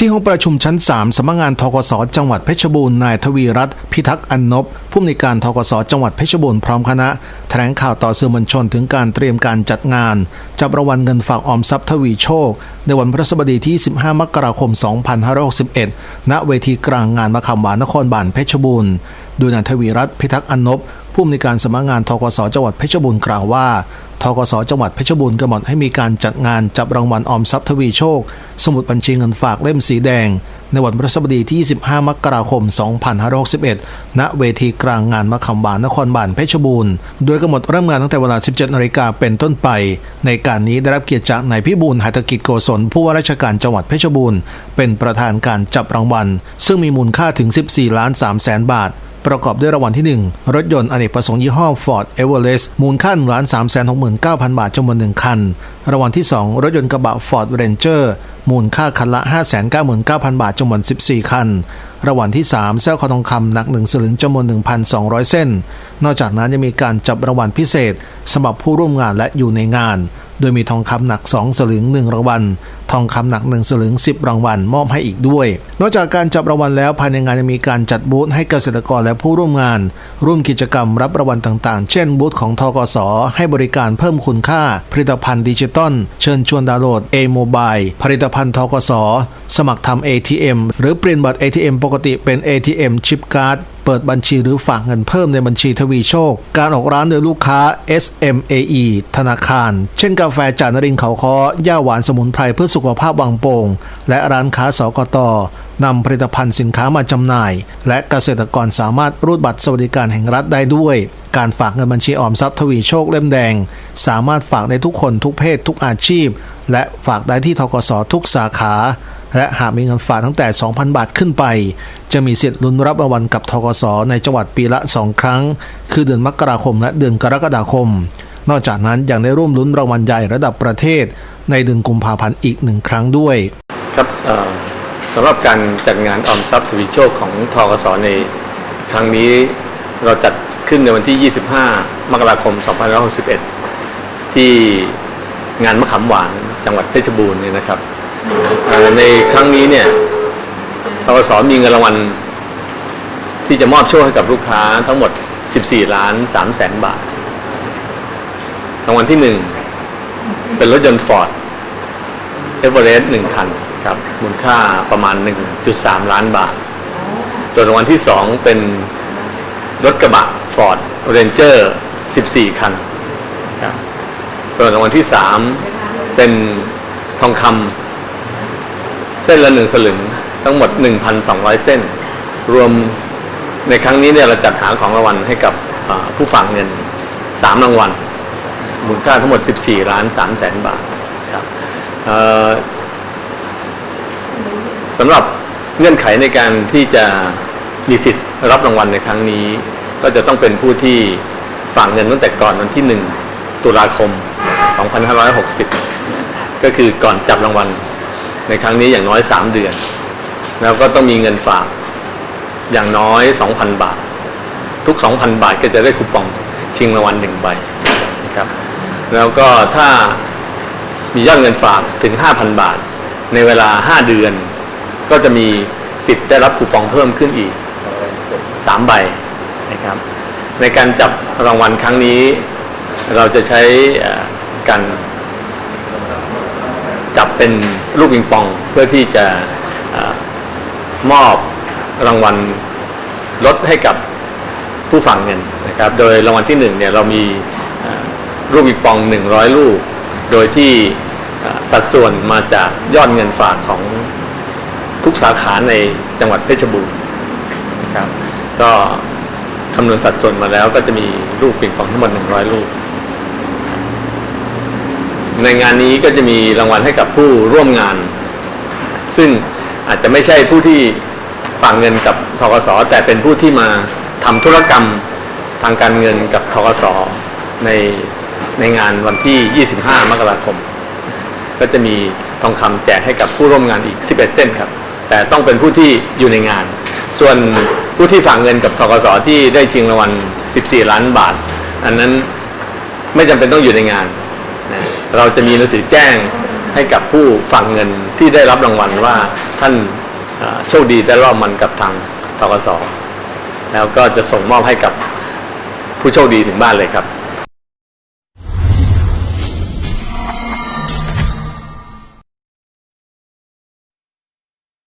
ที่ห้องประชุมชั้น 3สำนักงานทกศจังหวัดเพชรบูรณ์นายทวีรัตน์พิทักษ์อันนบผู้อำนวยการทกศจังหวัดเพชรบูรณ์พร้อมคณะแถลงข่าวต่อสื่อมวลชนถึงการเตรียมการจัดงาน จับรางวัลเงินฝากออมทรัพย์ทวีโชค ในวันพฤหัสบดีที่ 15 มกราคม 2561 ณ เวทีกลางงานมะขามหวานนครบาลเพชรบูรณ์ โดยนายทวีรัตน์พิทักษ์อันนบผู้อำนวยการสำนักงานทกสจังหวัดเพชรบูรณ์กล่าวว่าทกสจังหวัดเพชรบูรณ์กำหนดให้มีการจัดงานจับรางวัลออมทรัพย์ทวีโชค สมุดบัญชีเงินฝากเล่มสีแดง ในวันพฤหัสบดีที่15มกราคม 2561 ณ เวทีกลางงานมะขามหวานนครบาลเพชรบูรณ์ โดยกำหนดเริ่มงานตั้งแต่เวลา 17 นาฬิกาเป็นต้นไป ในการนี้ได้รับเกียรติจากนายพิบูลหัตกิจโกศลผู้ว่าราชการจังหวัดเพชรบูรณ์ เป็นประธานการจับรางวัล ซึ่งมีมูลค่าถึง 14 ล้าน 3 แสนบาท ประกอบด้วยรางวัลที่ 1 รถยนต์อเนกประสงค์ยี่ห้อ Ford Everest มูลค่า1ล้าน3 6 9 0 0 0 บาทจำนวน1คัน รางวัลที่ 2 รถยนต์กระบะ Ford Ranger มูลค่าคันละ 599,000 บาทจำนวน 14 คัน รางวัลที่3แส้วคอทองคำหนัก1สลึงจำนวน 1,200 เส้น นอกจากนั้นยังมีการจับรางวัลพิเศษสำหรับผู้ร่วมงานและอยู่ในงาน โดยมีทองคำหนัก 2 สลึง 1 รางวัล ทองคำหนัก 1 สลึง 10 รางวัล มอบให้อีกด้วย นอกจากการจับรางวัลแล้วภายในงานยังมีการจัดบูธให้เกษตรกรและผู้ร่วมงาน ร่วมกิจกรรมรับรางวัลต่างๆ เช่นบูธของทกส ให้บริการเพิ่มคุณค่า ผลิตภัณฑ์ดิจิตอลเชิญชวนดาวน์โหลด A Mobile ผลิตภัณฑ์ทกส สมัครทำ ATM หรือเปลี่ยนบัตร ATM ปกติเป็น ATM ชิปการ์ด เปิดบัญชีหรือฝากเงินเพิ่มในบัญชีทวีโชค การออกร้านโดยลูกค้า SMAE ธนาคาร เช่นกาแฟจานริงเขาคอย่าหวานสมุนไพรเพื่อสุขภาพวังโป่งและร้านค้าสกตนำผลิตภัณฑ์สินค้ามาจำหน่าย และเกษตรกรสามารถรูดบัตรสวัสดิการแห่งรัฐได้ด้วย การฝากเงินบัญชีออมทรัพย์ทวีโชคเล่มแดง สามารถฝากได้ทุกคนทุกเพศทุกอาชีพ และฝากได้ที่ทกสทุกสาขา และหากมีเงินฝากตั้งแต่ 2,000 บาทขึ้นไป จะมีสิทธิ์ลุ้นรับรางวัลกับทกสในจังหวัดปีละ 2 ครั้ง คือเดือนมกราคมและเดือนกรกฎาคม นอกจากนั้นยังได้ร่วมลุ้นรางวัลใหญ่ระดับประเทศ ในเดือนกุมภาพันธ์อีกหนึ่งครั้งด้วย ครับสำหรับการจัดงานออมทรัพย์ทวีโชคของทกสในครั้งนี้เราจัดขึ้นในวันที่ 25 มกราคม 2561 ที่งานมะขามหวานจังหวัดเพชรบูรณ์เนี่ยนะครับ ในครั้งนี้เนี่ยทกสมีเงินรางวัลที่จะมอบโชคให้กับลูกค้าทั้งหมด 14 ล้าน3แสนบาท รางวัลที่1เป็นรถยนต์ฟอร์ดเอเวอเรสต์หนึ่งคันครับมูลค่าประมาณ 1.3 ล้านบาท ส่วนรางวัลที่2เป็นรถกระบะ Ford Ranger 14 คันครับส่วนรางวัลที่3เป็นทองคำ ส้นละหนึ่งสลึงทั้งหมด 1,200 เส้น รวมในครั้งนี้เนี่ยเราจัดหาของรางวัลให้กับผู้ฝากเงิน 3 รางวัลมูลค่าทั้งหมด 14 ล้าน3แสนบาทครับสำหรับเงื่อนไขในการที่จะมีสิทธิ์รับรางวัลในครั้งนี้ ก็จะต้องเป็นผู้ที่ฝากเงินตั้งแต่ก่อนวันที่ 1 ตุลาคม 2560 ก็คือก่อนจับรางวัล ในครั้งนี้อย่างน้อย3เดือน แล้วก็ต้องมีเงินฝากอย่างน้อย2,000บาท ทุก2,000บาทก็จะได้คูปองชิงรางวัลหนึ่งใบนะครับ แล้วก็ถ้ามียอดเงินฝากถึง5,000บาท ในเวลา5เดือน ก็จะมีสิทธิ์ได้รับคูปองเพิ่มขึ้นอีก3ใบนะครับ ในการจับรางวัลครั้งนี้ เราจะใช้การ เป็นลูกปิงปองเพื่อที่จะอ่อมอบรางวัลลดให้กับผู้ฝากเงินนะครับ โดยรางวัลที่หนึ่งเนี่ยเรามีเอ่อลูกปิงปอง 100 ลูก โดยที่สัดส่วนมาจากยอดเงินฝากของทุกสาขาในจังหวัดเพชรบูรณ์นะครับ ก็คำนวณสัดส่วนมาแล้วก็จะมีลูกปิงปองทั้งหมด100 ลูก ในงานนี้ก็จะมีรางวัลให้กับผู้ร่วมงาน ซึ่งอาจจะไม่ใช่ผู้ที่ฝากเงินกับทกสแต่เป็นผู้ที่มาทำธุรกรรมทางการเงินกับทกสในในงานวันที่ 25 มกราคม ก็จะมีทองคำแจกให้กับผู้ร่วมงานอีก 11 เส้นครับ แต่ต้องเป็นผู้ที่อยู่ในงาน ส่วนผู้ที่ฝากเงินกับทกสที่ได้ชิงรางวัล 14 ล้านบาท อันนั้นไม่จำเป็นต้องอยู่ในงาน เราจะมีหนังสือแจ้งให้กับผู้ฝากเงินที่ได้รับรางวัลว่าท่านโชคดีได้รอบมันกับทางทกสแล้วก็จะส่งมอบให้กับผู้โชคดีถึงบ้านเลยครับ